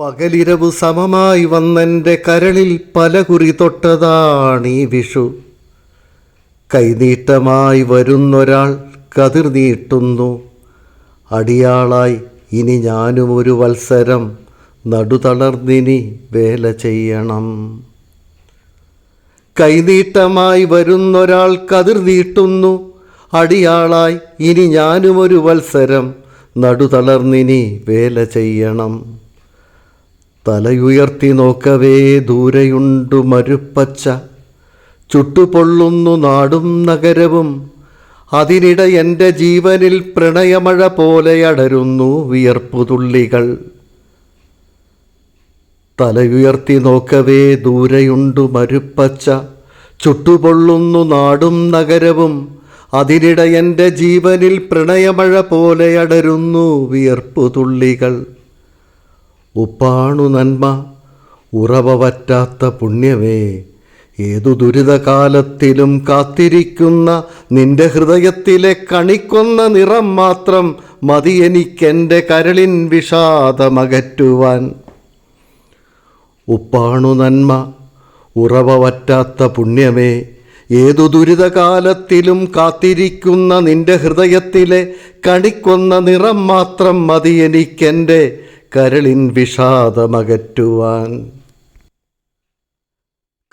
പകലിരവു സമമായി വന്നെന്റെ കരളിൽ പല കുറി തൊട്ടതാണീ വിഷു. കൈനീട്ടമായി വരുന്നൊരാൾ കതിർ നീട്ടുന്നു. അടിയാളായി ഇനി ഞാനും ഒരു വത്സരം നടുതളർന്നിനി വേല ചെയ്യണം. കൈനീട്ടമായി വരുന്നൊരാൾ കതിർ നീട്ടുന്നു. അടിയാളായി ഇനി ഞാനും ഒരു വത്സരം നടുതളർന്നിനി വേല ചെയ്യണം. തലയുയർത്തി നോക്കവേ ദൂരെയുണ്ടു മരുപ്പച്ച. ചുട്ടുപൊള്ളുന്നു നാടും നഗരവും. അതിനിട എന്റെ ജീവനിൽ പ്രണയമഴ പോലെ അടരുന്നു വിയർപ്പുതുള്ളികൾ തലയുയർത്തി നോക്കവേ ദൂരെയുണ്ടു മരുപ്പച്ച. ചുട്ടുപൊള്ളുന്നു നാടും നഗരവും. അതിനിട എന്റെ ജീവനിൽ പ്രണയമഴ പോലെ അടരുന്നു വിയർപ്പുതുള്ളികൾ ഉപ്പാണു നന്മ ഉറവ പറ്റാത്ത പുണ്യമേ. ഏതു ദുരിതകാലത്തിലും കാത്തിരിക്കുന്ന നിന്റെ ഹൃദയത്തിലെ കണിക്കൊന്ന നിറം മാത്രം മതി എനിക്കെന്റെ കരളിൻ വിഷാദമകറ്റുവാൻ. ഉപ്പാണു നന്മ ഉറവ പറ്റാത്ത പുണ്യമേ. ഏതു ദുരിതകാലത്തിലും കാത്തിരിക്കുന്ന നിന്റെ ഹൃദയത്തിലെ കണിക്കൊന്ന നിറം മാത്രം മതി എനിക്കെന്റെ കരളിൻ വിഷാദമകറ്റുവാൻ.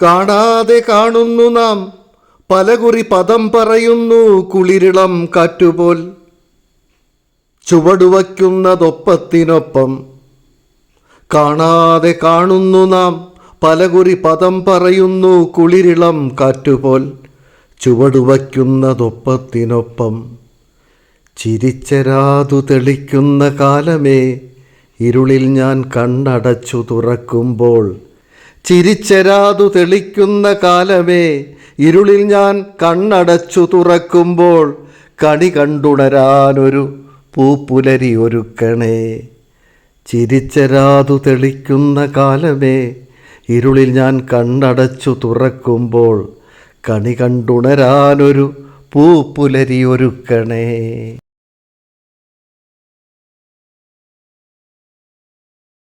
കാണാതെ കാണുന്നു നാം പലകുറി പദം പറയുന്നു കുളിരിളം കാറ്റുപോൽ. ചുവടുവയ്ക്കുന്നതൊപ്പത്തിനൊപ്പം കാണാതെ കാണുന്നു നാം പലകുറി പദം പറയുന്നു കുളിരിളം കാറ്റുപോൽ. ചുവടുവയ്ക്കുന്നതൊപ്പത്തിനൊപ്പം ചിരിച്ചരാതു തെളിക്കുന്ന കാലമേ ഇരുളിൽ ഞാൻ കണ്ണടച്ചു തുറക്കുമ്പോൾ ചിരിച്ചരാതു തെളിക്കുന്ന കാലമേ ഇരുളിൽ ഞാൻ കണ്ണടച്ചു തുറക്കുമ്പോൾ കണി കണ്ടുണരാനൊരു പൂപ്പുലരി ഒരുക്കണേ. ചിരിച്ചരാതു തെളിക്കുന്ന കാലമേ ഇരുളിൽ ഞാൻ കണ്ണടച്ചു തുറക്കുമ്പോൾ കണി കണ്ടുണരാനൊരു പൂപ്പുലരി ഒരുക്കണേ.